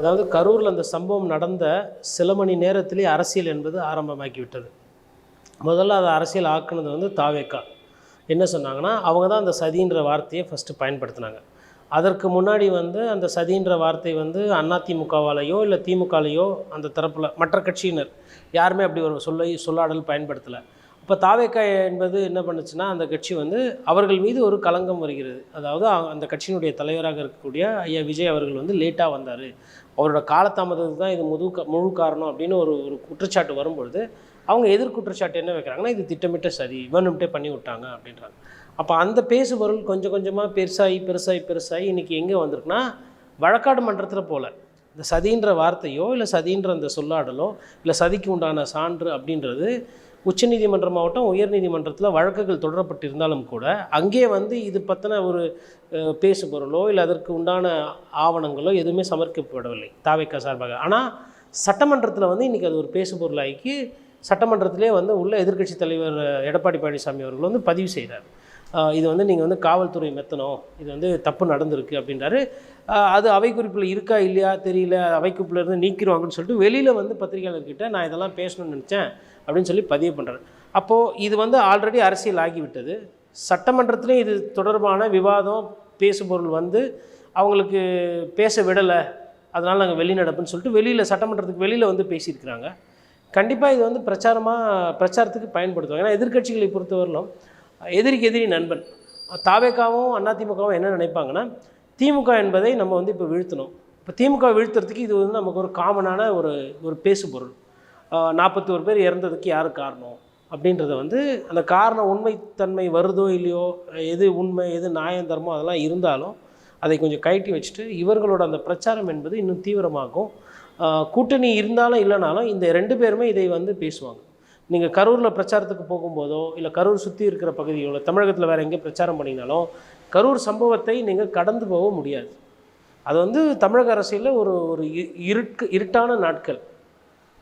அதாவது கரூரில் அந்த சம்பவம் நடந்த சில மணி நேரத்திலே அரசியல் என்பது ஆரம்பமாக்கிவிட்டது முதல்ல அதை அரசியல் ஆக்குனது வந்து தாவேக்கா. என்ன சொன்னாங்கன்னா அவங்க தான் அந்த சதின்ற வார்த்தையை ஃபஸ்ட்டு பயன்படுத்தினாங்க. அதற்கு முன்னாடி வந்து அந்த சதின்ற வார்த்தை வந்து அதிமுகவாலேயோ இல்லை திமுகலையோ அந்த தரப்பில் மற்ற கட்சியினர் யாருமே அப்படி ஒரு சொல்ல சொல்லாடல் பயன்படுத்தலை. இப்போ தாவேக்கா என்பது என்ன பண்ணுச்சுன்னா அந்த கட்சி வந்து அவர்கள் மீது ஒரு களங்கம் வருகிறது. அதாவது அந்த கட்சியினுடைய தலைவராக இருக்கக்கூடிய ஐயா விஜய் அவர்கள் வந்து லேட்டாக வந்தார். அவரோட காலதாமதத்துக்கு தான் இது முது க- முழு காரணம் அப்படின்னு ஒரு ஒரு குற்றச்சாட்டு வரும்பொழுது அவங்க எதிர் குற்றச்சாட்டு என்ன வைக்கிறாங்கன்னா இது திட்டமிட்ட சதி இவனும்ட்டே பண்ணி விட்டாங்க அப்படின்றாங்க. அப்போ அந்த பேசுபொருள் கொஞ்சம் கொஞ்சமாக பெருசாகி பெருசாகி பெருசாகி இன்றைக்கி எங்கே வந்திருக்குன்னா வழக்காடு மன்றத்தில் போல. இந்த சதின்ற வார்த்தையோ இல்லை சதின்ற அந்த சொல்லாடலோ இல்லை சதிக்கு உண்டான சான்று அப்படின்றது உச்சநீதிமன்றம் மாவட்டம் உயர்நீதிமன்றத்தில் வழக்குகள் தொடரப்பட்டிருந்தாலும் கூட அங்கே வந்து இது பற்றின ஒரு பேசுபொருளோ இல்லை அதற்கு உண்டான ஆவணங்களோ எதுவுமே சமர்ப்பிக்கப்படவில்லை தாவைக்கா சார்பாக. ஆனால் சட்டமன்றத்தில் வந்து இன்றைக்கி அது ஒரு பேசுபொருளாக்கி சட்டமன்றத்திலே வந்து உள்ள எதிர்க்கட்சி தலைவர் எடப்பாடி பழனிசாமி அவர்கள் வந்து பதிவு செய்கிறார் இது வந்து நீங்கள் வந்து காவல்துறை மெத்தனம் இது வந்து தப்பு நடந்திருக்கு அப்படின்றாரு. அது அவை குறிப்பில் இருக்கா இல்லையா தெரியல. அவை குறிப்பிலேருந்து நீக்கிடுவாங்கன்னு சொல்லிட்டு வெளியில் வந்து பத்திரிகையாளர்கிட்ட நான் இதெல்லாம் பேசணும்னு நினச்சேன் அப்படின்னு சொல்லி பதிவு பண்ணுறாரு அப்போது இது வந்து ஆல்ரெடி அரசியல் ஆகிவிட்டது. சட்டமன்றத்திலையும் இது தொடர்பான விவாதம் பேசுபொருள் வந்து அவங்களுக்கு பேச விடலை. அதனால் நாங்கள் வெளிநடப்புன்னு சொல்லிட்டு வெளியில் சட்டமன்றத்துக்கு வெளியில் வந்து பேசியிருக்கிறாங்க. கண்டிப்பாக இது வந்து பிரச்சாரமாக பிரச்சாரத்துக்கு பயன்படுத்துவாங்க. ஏன்னா எதிர்க்கட்சிகளை பொறுத்தவரையிலும் எதிரிக்கு எதிரி நண்பன். தாவேக்காவும் அதிமுகவும் என்ன நினைப்பாங்கன்னா திமுக என்பதை நம்ம வந்து இப்போ வீழ்த்தணும். இப்போ திமுக வீழ்த்துறதுக்கு இது வந்து நமக்கு ஒரு காமனான ஒரு ஒரு பேசு பொருள் நாற்பத்தி ஒரு பேர் இறந்ததுக்கு யார் காரணம்? அப்படின்றத வந்து அந்த காரணம் உண்மைத்தன்மை வருதோ இல்லையோ எது உண்மை எது நியாயம் தர்மோ அதெல்லாம் இருந்தாலும் அதை கொஞ்சம் கழட்டி வச்சுட்டு இவர்களோட அந்த பிரச்சாரம் என்பது இன்னும் தீவிரமாகும். கூட்டணி இருந்தாலும் இல்லைனாலும் இந்த ரெண்டு பேருமே இதை வந்து பேசுவாங்க. நீங்கள் கரூரில் பிரச்சாரத்துக்கு போகும்போதோ இல்லை கரூர் சுற்றி இருக்கிற பகுதிகளோ தமிழகத்தில் வேறு எங்கே பிரச்சாரம் பண்ணினாலும் கரூர் சம்பவத்தை நீங்கள் கடந்து போக முடியாது. அது வந்து தமிழக அரசியலில் ஒரு ஒரு இ- இருட்டான நாட்கள்.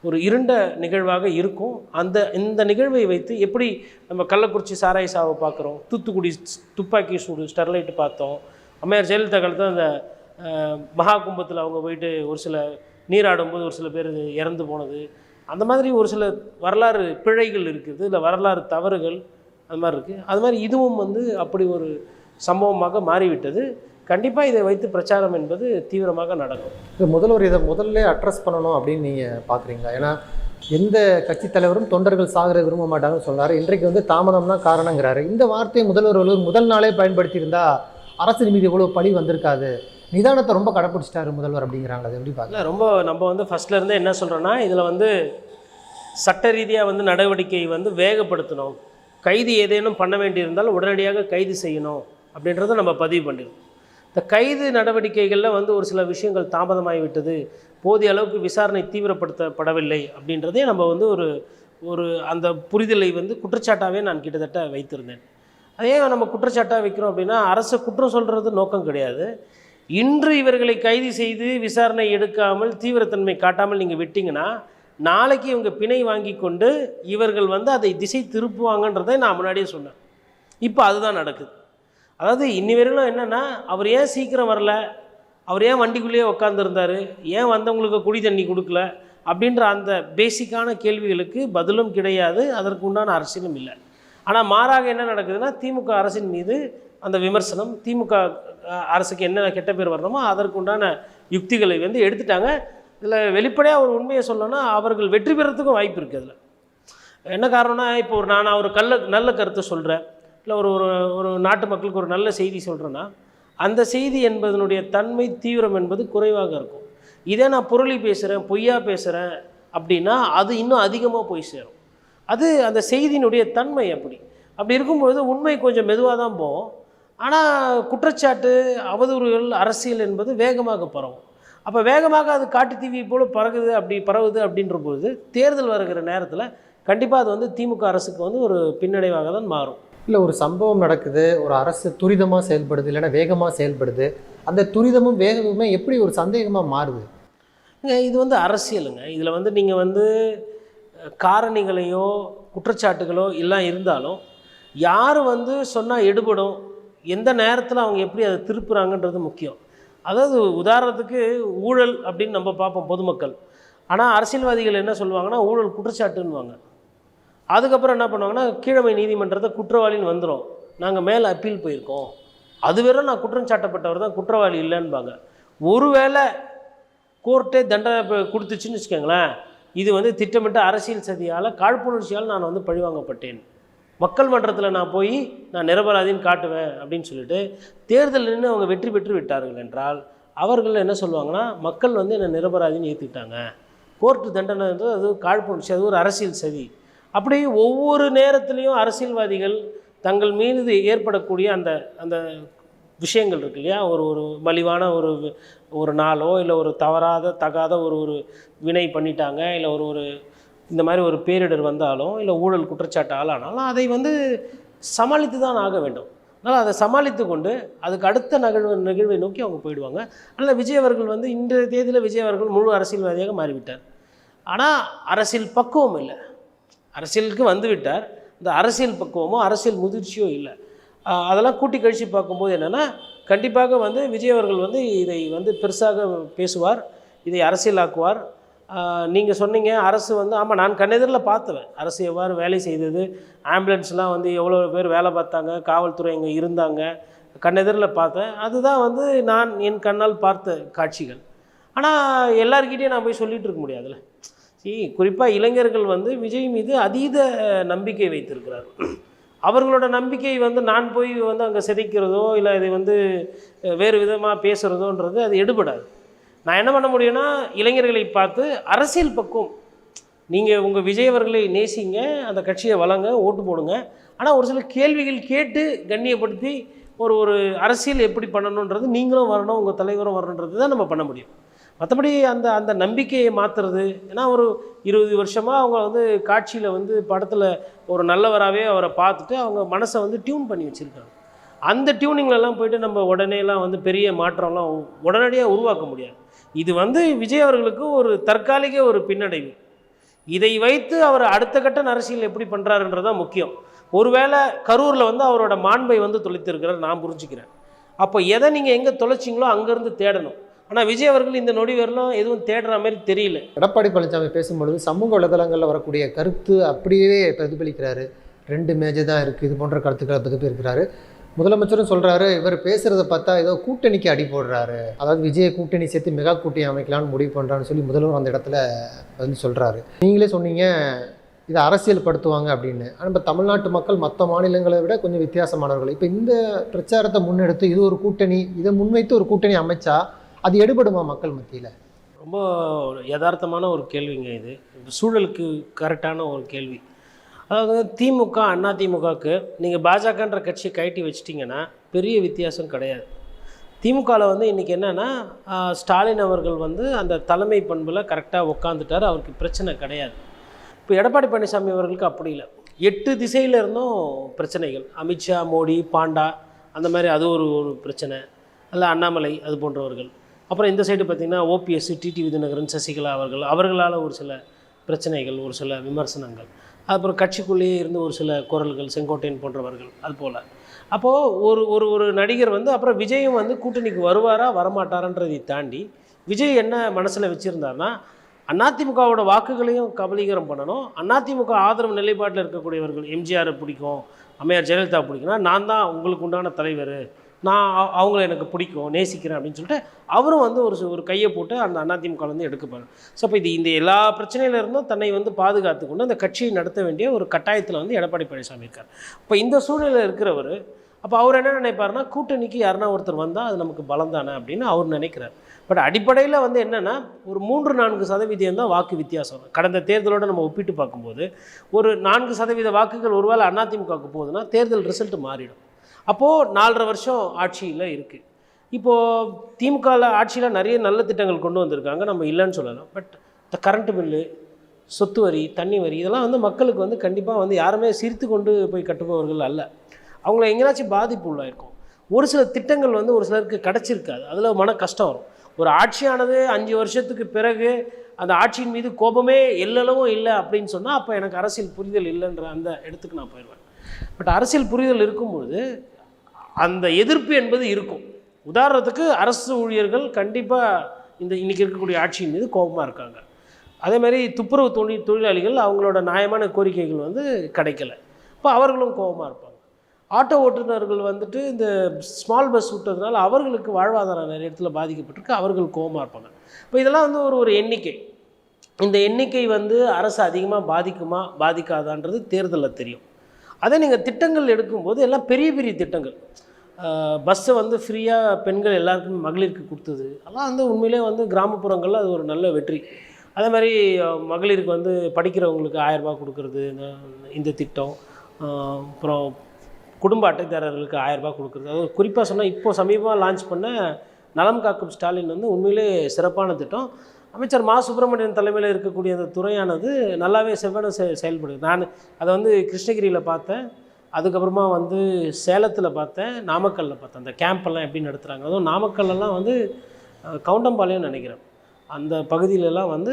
ஒரு இருண்ட நிகழ்வாக இருக்கும். அந்த இந்த நிகழ்வை வைத்து எப்படி நம்ம கள்ளக்குறிச்சி சாராய சாவை பார்க்குறோம் தூத்துக்குடி ஸ்- துப்பாக்கி சூடு ஸ்டெர்லைட் பார்த்தோம். அம்மையார் ஜெயலலிதா காலத்தில் அந்த மகா கும்பத்தில் அவங்க போயிட்டு ஒரு சில நீராடும்போது ஒரு சில பேர் இறந்து போனது. அந்த மாதிரி ஒரு சில வரலாறு பிழைகள் இருக்குது இல்லை வரலாறு தவறுகள் அது மாதிரி இருக்குது அது மாதிரி இதுவும் வந்து அப்படி ஒரு சம்பவமாக மாறிவிட்டது. கண்டிப்பாக இதை வைத்து பிரச்சாரம் என்பது தீவிரமாக நடக்கும். இது முதல்வர் இதை முதல்ல அட்ரஸ் பண்ணணும் அப்படின்னு நீங்கள் பார்க்குறீங்களா ஏன்னா எந்த கட்சி தலைவரும் தொண்டர்கள் சாகிற விரும்ப மாட்டாங்கன்னு சொன்னார் இன்றைக்கு வந்து தாமதம் தான் காரணங்கிறாரு. இந்த வார்த்தையை முதல்வர் முதல் நாளே பயன்படுத்தியிருந்தா அரசின் மீது இவ்வளோ பழி வந்திருக்காது. நிதானத்தை ரொம்ப கடைப்பிடிச்சிட்டாரு முதல்வர் அப்படிங்கிறாங்க அது எப்படி பார்க்கல ரொம்ப நம்ம வந்து ஃபஸ்ட்லேருந்து என்ன சொல்கிறோன்னா இதில் வந்து சட்ட ரீதியாக வந்து நடவடிக்கை வந்து வேகப்படுத்தணும். கைது ஏதேனும் பண்ண வேண்டியிருந்தால் உடனடியாக கைது செய்யணும் அப்படின்றத நம்ம பதிவு பண்ணிடுவோம் இந்த கைது நடவடிக்கைகளில் வந்து ஒரு சில விஷயங்கள் தாமதமாகிவிட்டது போதிய அளவுக்கு விசாரணை தீவிரப்படுத்தப்படவில்லை அப்படின்றதே நம்ம வந்து ஒரு ஒரு அந்த புரிதலை வந்து குற்றச்சாட்டாகவே நான் கிட்டத்தட்ட வைத்திருந்தேன். அதே நம்ம குற்றச்சாட்டாக வைக்கிறோம் அப்படின்னா அரசு குற்றம் சொல்கிறது நோக்கம் கிடையாது. இன்று இவர்களை கைது செய்து விசாரணை எடுக்காமல் தீவிரத்தன்மை காட்டாமல் நீங்கள் விட்டிங்கன்னா நாளைக்கு இவங்க பிணை வாங்கி கொண்டு இவர்கள் வந்து அதை திசை திருப்புவாங்கன்றதை நான் முன்னாடியே சொன்னேன். இப்போ அதுதான் நடக்குது. அதாவது இன்னி வரையிலும் என்னென்னா அவர் ஏன் சீக்கிரம் வரல? அவர் ஏன் வண்டிக்குள்ளேயே உட்காந்துருந்தார் ஏன் வந்தவங்களுக்கு குடி தண்ணி கொடுக்கல? அப்படின்ற அந்த பேசிக்கான கேள்விகளுக்கு பதிலும் கிடையாது அதற்கு உண்டான அரசியலும் இல்லை. ஆனால் மாறாக என்ன நடக்குதுன்னா திமுக அரசின் மீது அந்த விமர்சனம் திமுக அரசுக்கு என்ன கெட்ட பேர் வரணுமோ அதற்கு உண்டான யுக்திகளை வந்து எடுத்துட்டாங்க. இதில் வெளிப்படையாக ஒரு உண்மையை சொல்லணும்னா அவர்கள் வெற்றி பெறத்துக்கும் வாய்ப்பு இருக்குது அதில் என்ன காரணம்னா இப்போ ஒரு நான் ஒரு கல்ல நல்ல கருத்தை சொல்கிறேன் இல்லை ஒரு ஒரு ஒரு நாட்டு மக்களுக்கு ஒரு நல்ல செய்தி சொல்கிறேன்னா அந்த செய்தி என்பதனுடைய தன்மை தீவிரம் என்பது குறைவாக இருக்கும். இதே நான் புரளி பேசுகிறேன் பொய்யா பேசுகிறேன் அப்படின்னா அது இன்னும் அதிகமாக போய் சேரும். அது அந்த செய்தியினுடைய தன்மை அப்படி. அப்படி இருக்கும்பொழுது உண்மை கொஞ்சம் மெதுவாக தான் போகும். ஆனால் குற்றச்சாட்டு அவதூறுகள் அரசியல் என்பது வேகமாக பரவும். அப்போ வேகமாக அது காட்டு தீவி போல பறகுது அப்படி பரவுது அப்படின்ற தேர்தல் வருகிற நேரத்தில் கண்டிப்பாக அது வந்து திமுக அரசுக்கு வந்து ஒரு பின்னடைவாக தான் மாறும். இல்லை ஒரு சம்பவம் நடக்குது ஒரு அரசு துரிதமாக செயல்படுது இல்லைன்னா வேகமாக செயல்படுது அந்த துரிதமும் வேகமுமே எப்படி ஒரு சந்தேகமாக மாறுது? இது வந்து அரசியலுங்க. இதில் வந்து நீங்கள் வந்து காரணிகளையோ குற்றச்சாட்டுகளோ எல்லாம் இருந்தாலும் யார் வந்து சொன்னால் எடுபடும் எந்த நேரத்தில் அவங்க எப்படி அதை திருப்புறாங்கன்றது முக்கியம். அதாவது உதாரணத்துக்கு ஊழல் அப்படின்னு நம்ம பார்ப்போம் பொதுமக்கள். ஆனால் அரசியல்வாதிகள் என்ன சொல்லுவாங்கன்னா ஊழல் குற்றச்சாட்டுன்னுவாங்க. அதுக்கப்புறம் என்ன பண்ணுவாங்கன்னா கீழமை நீதிமன்றத்தை குற்றவாளின்னு வந்துடும் நாங்கள் மேலே அப்பீல் போயிருக்கோம். அது நான் குற்றம் சாட்டப்பட்டவர் தான் குற்றவாளி இல்லைன்பாங்க. ஒருவேளை கோர்ட்டே தண்டனை கொடுத்துச்சுன்னு வச்சுக்கோங்களேன் இது வந்து திட்டமிட்ட அரசியல் சதியால் காழ்ப்புணர்ச்சியால் நான் வந்து பழிவாங்கப்பட்டேன். மக்கள் மன்றத்தில் நான் போய் நான் நிரபராதின்னு காட்டுவேன் அப்படின்னு சொல்லிட்டு தேர்தல் நின்று அவங்க வெற்றி பெற்று விட்டார்கள் என்றால் அவர்கள் என்ன சொல்லுவாங்கன்னா மக்கள் வந்து என்னை நிரபராதின்னு ஏற்றுக்கிட்டாங்க கோர்ட்டு தண்டனைன்றது அது காழ்ப்புணர்ச்சி அது ஒரு அரசியல் சதி. அப்படி ஒவ்வொரு நேரத்துலேயும் அரசியல்வாதிகள் தங்கள் மீது ஏற்படக்கூடிய அந்த அந்த விஷயங்கள் இருக்கு இல்லையா? ஒரு ஒரு மலிவான ஒரு ஒரு நாளோ இல்லை ஒரு தவறாத தகாத ஒரு ஒரு வினை பண்ணிட்டாங்க இல்லை ஒரு ஒரு இந்த மாதிரி ஒரு பேரிடர் வந்தாலும் இல்லை ஊழல் குற்றச்சாட்டு ஆளானாலும் அதை வந்து சமாளித்து தான் ஆக வேண்டும். அதனால் அதை சமாளித்து கொண்டு அதுக்கு அடுத்த நகழ்வு நிகழ்வை நோக்கி அவங்க போயிடுவாங்க. அதனால் விஜய் அவர்கள் வந்து இன்றைய தேதியில் விஜய் அவர்கள் முழு அரசியல்வாதியாக மாறிவிட்டார். ஆனால் அரசியல் பக்குவம் இல்லை. அரசியலுக்கு வந்துவிட்டார். இந்த அரசியல் பக்குவமோ அரசியல் முதிர்ச்சியோ இல்லை. அதெல்லாம் கூட்டி கழித்து பார்க்கும்போது என்னென்னா கண்டிப்பாக வந்து விஜய் அவர்கள் வந்து இதை வந்து பெருசாக பேசுவார் இதை அரசியலாக்குவார். நீங்கள் சொன்னீங்க அரசு வந்து ஆமாம் நான் கண்ணெதிரில் பார்த்துவேன். அரசு எவ்வாறு வேலை செய்தது? ஆம்புலன்ஸ்லாம் வந்து எவ்வளோ பேர் வேலை பார்த்தாங்க? காவல்துறை இங்கே இருந்தாங்க? கண்ணெதிரில் பார்த்தேன். அதுதான் வந்து நான் என் கண்ணால் பார்த்த காட்சிகள். ஆனால் எல்லார்கிட்டயும் நான் போய் சொல்லிகிட்டு இருக்க முடியாதுல்ல. சி குறிப்பாக இளைஞர்கள் வந்து விஜய் மீது அதீத நம்பிக்கை வைத்திருக்கிறார். அவர்களோட நம்பிக்கை வந்து நான் போய் வந்து அங்கே சிதைக்கிறதோ இல்லை இதை வந்து வேறு விதமாக பேசுகிறதோன்றது அது எடுபடாது. நான் என்ன பண்ண முடியும்னா இளைஞர்களை பார்த்து அரசியல் பக்கம் நீங்கள் உங்கள் விஜய் அவர்களை நேசிங்க அந்த கட்சியை வளங்க ஓட்டு போடுங்க. ஆனால் ஒரு சில கேள்விகள் கேட்டு கண்ணியப்படுத்தி ஒரு ஒரு அரசியல் எப்படி பண்ணணுன்றது நீங்களும் வரணும் உங்கள் தலைவரும் வரணுன்றது தான் நம்ம பண்ண முடியும். மற்றபடி அந்த அந்த நம்பிக்கையை மாற்றுறது ஏன்னா ஒரு இருபது வருஷமாக அவங்க வந்து காட்சியில் வந்து படத்தில் ஒரு நல்லவராகவே அவரை பார்த்துட்டு அவங்க மனசை வந்து டியூன் பண்ணி வச்சுருக்காங்க. அந்த டியூனிங்லலாம் போயிட்டு நம்ம உடனேலாம் வந்து பெரிய மாற்றம்லாம் உடனடியாக உருவாக்க முடியாது. இது வந்து விஜய் அவர்களுக்கு ஒரு தற்காலிக ஒரு பின்னடைவு. இதை வைத்து அவர் அடுத்த கட்ட அரசியல் எப்படி பண்ணுறாருன்றதான் முக்கியம். ஒருவேளை கரூரில் வந்து அவரோட மாண்பை வந்து தொலைத்திருக்கிறார் நான் புரிஞ்சுக்கிறேன். அப்போ எதை நீங்கள் எங்கே தொலைச்சிங்களோ அங்கேருந்து தேடணும். ஆனால் விஜய் அவர்கள் இந்த நொடி வரலாம் எதுவும் தேடுற மாதிரி தெரியல. எடப்பாடி பழனிசாமி பேசும்பொழுது சமூக வலைதளங்களில் வரக்கூடிய கருத்து அப்படியே பிரதிபலிக்கிறாரு. ரெண்டு மேஜர் தான் இருக்குது இது போன்ற கருத்துக்களை பிரதிபலிக்கிறாரு முதலமைச்சரும் சொல்கிறாரு இவர் பேசுகிறத பார்த்தா ஏதோ கூட்டணிக்கு அடி போடுறாரு. அதாவது விஜய கூட்டணி சேர்த்து மெகா கூட்டணி அமைக்கலாம்னு முடிவு பண்ணுறான்னு சொல்லி முதல்வர் அந்த இடத்துல வந்து சொல்கிறாரு நீங்களே சொன்னீங்க இதை அரசியல் படுத்துவாங்க அப்படின்னு. ஆனால் இப்போ தமிழ்நாட்டு மக்கள் மற்ற மாநிலங்களை விட கொஞ்சம் வித்தியாசமானவர்கள். இப்போ இந்த பிரச்சாரத்தை முன்னெடுத்து இது ஒரு கூட்டணி இதை முன்வைத்து ஒரு கூட்டணி அமைச்சா அது எடுபடுமா மக்கள் மத்தியில்? ரொம்ப யதார்த்தமான ஒரு கேள்விங்க இது. சூழலுக்கு கரெக்டான ஒரு கேள்வி. அதாவது திமுக அண்ணா திமுகவுக்கு நீங்கள் பாஜகன்ற கட்சியை கழட்டி வச்சிட்டிங்கன்னா பெரிய வித்தியாசம் கிடையாது. திமுகவில் வந்து இன்றைக்கி என்னென்னா ஸ்டாலின் அவர்கள் வந்து அந்த தலைமை பண்பில் கரெக்டாக உட்காந்துட்டார் அவருக்கு பிரச்சனை கிடையாது. இப்போ எடப்பாடி பழனிசாமி அவர்களுக்கு அப்படி இல்லை. எட்டு திசையில இருந்தும் பிரச்சனைகள். அமித்ஷா மோடி பாண்டா அந்த மாதிரி அது ஒரு ஒரு பிரச்சனை. அல்ல அண்ணாமலை அது போன்றவர்கள். அப்புறம் இந்த சைடு பார்த்திங்கன்னா ஓபிஎஸ் டிடி விதிநகரன் சசிகலா அவர்கள் அவர்களால் ஒரு சில பிரச்சனைகள் ஒரு சில விமர்சனங்கள். அப்புறம் கட்சிக்குள்ளேயே இருந்து ஒரு சில குரல்கள் செங்கோட்டையன் போன்றவர்கள் அது போல். அப்போது ஒரு ஒரு ஒரு நடிகர் வந்து அப்புறம் விஜயும் வந்து கூட்டணிக்கு வருவாரா வரமாட்டாரான்றதை தாண்டி விஜய் என்ன மனசில் வச்சுருந்தாருன்னா அதிமுகவோட வாக்குகளையும் கபலீகரம் பண்ணணும். அதிமுக ஆதரவு நிலைப்பாட்டில் இருக்கக்கூடியவர்கள் எம்ஜிஆரை பிடிக்கும் அம்மையார் ஜெயலலிதா பிடிக்கும்னா நான் தான் உங்களுக்கு உண்டான தலைவர். நான் அவங்கள எனக்கு பிடிக்கும் நேசிக்கிறேன் அப்படின்னு சொல்லிட்டு அவரும் வந்து ஒரு சு- ஒரு கையை போட்டு அந்த அதிமுகவில் வந்து எடுக்கப்பாரு ஸோ அப்போ இது இந்த எல்லா பிரச்சனையில இருந்தும் தன்னை வந்து பாதுகாத்து கொண்டு அந்த கட்சியை நடத்த வேண்டிய ஒரு கட்டாயத்தில் வந்து எடப்பாடி பழனிசாமி இருக்கார். இப்போ இந்த சூழ்நிலையில் இருக்கிறவர் அப்போ அவர் என்ன நினைப்பாருன்னா கூட்டணிக்கு யாருன்னா ஒருத்தர் வந்தால் அது நமக்கு பலம் தானே அப்படின்னு அவர் நினைக்கிறார். பட் அடிப்படையில் வந்து என்னென்னா ஒரு மூன்று நான்கு சதவீதம் தான் வாக்கு வித்தியாசம். கடந்த தேர்தலோடு நம்ம ஒப்பிட்டு பார்க்கும்போது ஒரு நான்கு சதவீத வாக்குகள் ஒருவேளை அதிமுகவுக்கு போகுதுன்னா தேர்தல் ரிசல்ட் மாறிடும். அப்போது நாலரை வருஷம் ஆட்சியில் இருக்குது இப்போது திமுகவில் ஆட்சியில் நிறைய நல்ல திட்டங்கள் கொண்டு வந்திருக்காங்க. நம்ம இல்லைன்னு சொல்லலாம். பட் இந்த கரண்ட் பில்லு சொத்து வரி தண்ணி வரி இதெல்லாம் வந்து மக்களுக்கு வந்து கண்டிப்பாக வந்து யாருமே சிரித்து கொண்டு போய் கட்டுபவர்கள் அல்ல. அவங்கள எங்கேயாச்சும் பாதிப்பு உள்ளாயிருக்கும். ஒரு சில திட்டங்கள் வந்து ஒரு சிலருக்கு கிடச்சிருக்காது. அதில் மன கஷ்டம் வரும். ஒரு ஆட்சியானது அஞ்சு வருஷத்துக்கு பிறகு அந்த ஆட்சியின் மீது கோபமே எல்லளவும் இல்லை அப்படின்னு சொன்னால் அப்போ எனக்கு அரசியல் புரிதல் இல்லைன்ற அந்த இடத்துக்கு நான் போயிடுவேன். பட் அரசியல் புரிதல் இருக்கும்பொழுது அந்த எதிர்ப்பு என்பது இருக்கும். உதாரணத்துக்கு அரசு ஊழியர்கள் கண்டிப்பாக இந்த இன்றைக்கி இருக்கக்கூடிய ஆட்சியின் மீது கோபமாக இருக்காங்க. அதே மாதிரி துப்புரவு தொழில் தொழிலாளிகள் அவங்களோட நியாயமான கோரிக்கைகள் வந்து கிடைக்கல. இப்போ அவர்களும் கோபமாக இருப்பாங்க. ஆட்டோ ஓட்டுநர்கள் வந்துட்டு இந்த ஸ்மால் பஸ் விட்டதுனால அவர்களுக்கு வாழ்வாதாரம் நிறைய இடத்துல பாதிக்கப்பட்டிருக்கு. அவர்கள் கோபமாக இருப்பாங்க. இப்போ இதெல்லாம் வந்து ஒரு ஒரு எண்ணிக்கை. இந்த எண்ணிக்கை வந்து அரசு அதிகமாக பாதிக்குமா பாதிக்காதான்றது தேர்தலில் தெரியும். அதே நீங்கள் திட்டங்கள் எடுக்கும்போது எல்லாம் பெரிய பெரிய திட்டங்கள். பஸ்ஸை வந்து ஃப்ரீயாக பெண்கள் எல்லாருக்குமே மகளிருக்கு கொடுத்தது. அதெல்லாம் வந்து உண்மையிலே வந்து கிராமப்புறங்களில் அது ஒரு நல்ல வெற்றி. அதே மாதிரி மகளிருக்கு வந்து படிக்கிறவங்களுக்கு ஆயரரூபா கொடுக்குறது இந்த- திட்டம். அப்புறம் குடும்ப அட்டைதாரர்களுக்கு ஆயரரூபா கொடுக்குறது. அது குறிப்பாக சொன்னால் இப்போ சமீபமாக லான்ச் பண்ண நலம் காக்கும் ஸ்டாலின் வந்து உண்மையிலே சிறப்பான திட்டம். அமைச்சர் மா. சுப்பிரமணியன் தலைமையில் இருக்கக்கூடிய அந்த துறையானது நல்லாவே செவ்வன செ செயல்படுது. நான் அதை வந்து கிருஷ்ணகிரியில் பார்த்தேன். அதுக்கப்புறமா வந்து சேலத்தில் பார்த்தேன் நாமக்கல்லில் பார்த்தேன். அந்த கேம்ப்பெல்லாம் எப்படி நடத்துகிறாங்க அதுவும் நாமக்கல்லாம் வந்து அஹ், கவுண்டம்பாளையம் நினைக்கிறேன். அந்த பகுதியிலலாம் வந்து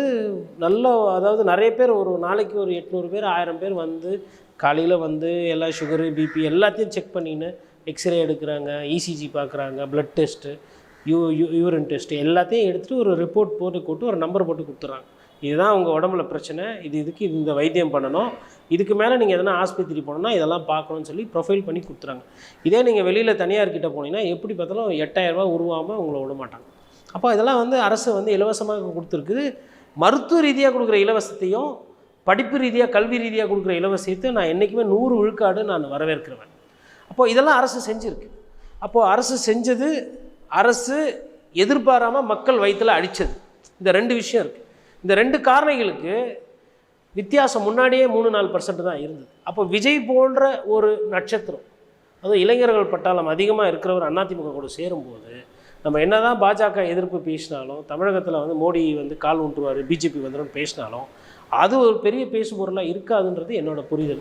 நல்ல அதாவது நிறைய பேர் ஒரு நாளைக்கு ஒரு எட்நூறு பேர் ஆயிரம் பேர் வந்து காலையில் வந்து எல்லா சுகரு பிபி எல்லாத்தையும் செக் பண்ணின்னு எக்ஸ்ரே எடுக்கிறாங்க இசிஜி பார்க்குறாங்க ப்ளட் டெஸ்ட்டு யூ யூ யூரின் டெஸ்ட்டு எல்லாத்தையும் எடுத்துகிட்டு ஒரு ரிப்போர்ட் போட்டு போட்டு ஒரு நம்பர் போட்டு கொடுத்துட்றாங்க. இதுதான் உங்கள் உடம்புல பிரச்சனை. இது இதுக்கு இந்த வைத்தியம் பண்ணணும். இதுக்கு மேலே நீங்கள் எதனா ஆஸ்பத்திரி போனோன்னா இதெல்லாம் பார்க்கணும்னு சொல்லி ப்ரொஃபைல் பண்ணி கொடுத்துறாங்க. இதே நீங்கள் வெளியில் தனியார்கிட்ட போனீங்கன்னா எப்படி பார்த்தாலும் எட்டாயிரரூபா உருவாமல் உங்களை விட மாட்டாங்க. அப்போ இதெல்லாம் வந்து அரசு வந்து இலவசமாக கொடுத்துருக்குது. மருத்துவ ரீதியாக கொடுக்குற இலவசத்தையும் படிப்பு ரீதியாக கல்வி ரீதியாக கொடுக்குற இலவசத்தையும் நான் என்றைக்குமே நூறு விழுக்காடு நான் வரவேற்கிறவன். அப்போது இதெல்லாம் அரசு செஞ்சுருக்கு. அப்போது அரசு செஞ்சது அரசு எதிர்பாராமல் மக்கள் வயிற்றில் அடித்தது இந்த ரெண்டு விஷயம் இருக்குது இந்த ரெண்டு காரணிகளுக்கு வித்தியாசம் முன்னாடியே மூணு நாலு பர்சன்ட் தான் இருந்தது. அப்போ விஜய் போன்ற ஒரு நட்சத்திரம் அதுவும் இளைஞர்கள் பட்டாளம் அதிகமாக இருக்கிறவர் அதிமுக கூட சேரும்போது நம்ம என்னதான் பாஜக எதிர்ப்பு பேசினாலும் தமிழகத்தில் வந்து மோடி வந்து கால் ஊன்றுவார் பிஜேபி வந்துடும் பேசினாலும் அது ஒரு பெரிய பேசு பொருளாக இருக்காதுன்றது என்னோட புரிதல்.